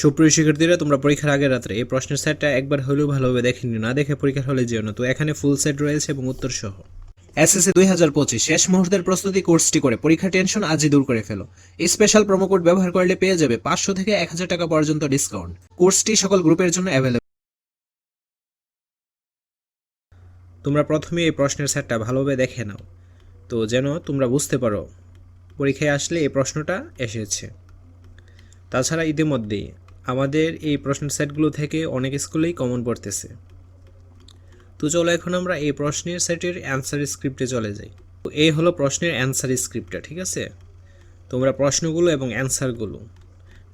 সুপ্রিয় শিক্ষার্থীরা, তোমরা পরীক্ষার আগের রাত্রে এই প্রশ্নের সেটটা একবার হলেও ভালোভাবে দেখে নিও। না দেখে পরীক্ষার হলে যেও না। তো এখানে ফুল সেট রয়েছে এবং উত্তর সহ। এসএসসি দুই হাজার পঁচিশ, শেষ মুহূর্তের প্রস্তুতি কোর্সটি করে। পরীক্ষার টেনশন আজই দূর করে ফেলো। স্পেশাল প্রোমো কোড ব্যবহার করলে পেয়ে যাবে পাঁচশো থেকে এক হাজার টাকা পর্যন্ত ডিসকাউন্ট কোর্সটি সকল গ্রুপের জন্য অ্যাভেলেবল তোমরা প্রথমে এই প্রশ্নের সেটটা ভালোভাবে দেখে নাও। তো যেন তোমরা বুঝতে পারো, পরীক্ষায় আসলে এই প্রশ্নটা এসেছে। তাছাড়া ইতিমধ্যেই আমাদের এই প্রশ্ন সেটগুলো থেকে অনেক স্কুলেই কমন পড়তেছে। তো চলো এখন আমরা এই প্রশ্নের সেটের অ্যান্সার স্ক্রিপ্টে চলে যাই। তো এই হলো প্রশ্নের অ্যান্সার স্ক্রিপ্টটা ঠিক আছে? তোমরা প্রশ্নগুলো এবং অ্যান্সারগুলো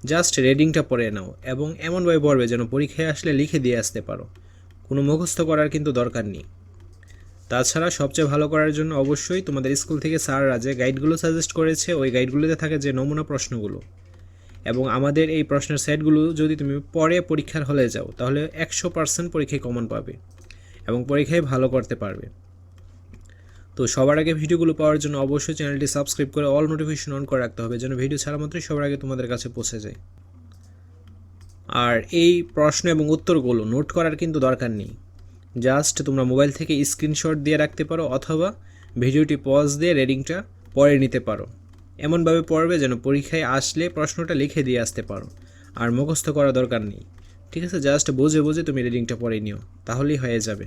জাস্ট রেডিংটা পড়ে নাও এবং এমনভাবে পড়বে যেন পরীক্ষায় আসলে লিখে দিয়ে আসতে পারো। কোনো মুখস্থ করার কিন্তু দরকার নেই। তাছাড়া সবচেয়ে ভালো করার জন্য অবশ্যই তোমাদের স্কুল থেকে স্যাররা যে গাইডগুলো সাজেস্ট করেছে, ওই গাইডগুলোতে থাকে যে নমুনা প্রশ্নগুলো। এবং আমাদের এই প্রশ্নের সেটগুলো যদি তুমি পরে পরীক্ষার হলে যাও, তাহলে একশো পার্সেন্ট পরীক্ষায় কমন পাবে এবং পরীক্ষায় ভালো করতে পারবে। তো সবার আগে ভিডিওগুলো পাওয়ার জন্য অবশ্যই চ্যানেলটি সাবস্ক্রাইব করে অল নোটিফিকেশন অন করে রাখতে হবে, যেন ভিডিও ছাড়া মাত্রই সবার আগে তোমাদের কাছে পৌঁছে যায়। আর এই প্রশ্ন এবং উত্তরগুলো নোট করার কিন্তু দরকার নেই। জাস্ট তোমরা মোবাইল থেকে স্ক্রিনশট দিয়ে রাখতে পারো, অথবা ভিডিওটি পজ দিয়ে রেডিংটা পড়ে নিতে পারো। এমনভাবে পড়বে যেন পরীক্ষায় আসলে প্রশ্নটা লিখে দিয়ে আসতে পারো। আর মুখস্থ করা দরকার নেই। ঠিক আছে? জাস্ট বুঝে বুঝে তুমি রিডিংটা পড়ে নিও। তাহলেই হয়ে যাবে।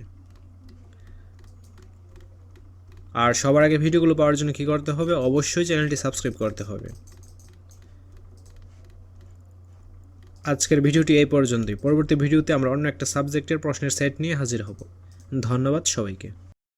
আর সবার আগে ভিডিওগুলো পাওয়ার জন্য কী করতে হবে? অবশ্যই চ্যানেলটি সাবস্ক্রাইব করতে হবে। আজকের ভিডিওটি এই পর্যন্তই। পরবর্তী ভিডিওতে আমরা অন্য একটা সাবজেক্টের প্রশ্নের সেট নিয়ে হাজির হব। ধন্যবাদ সবাইকে।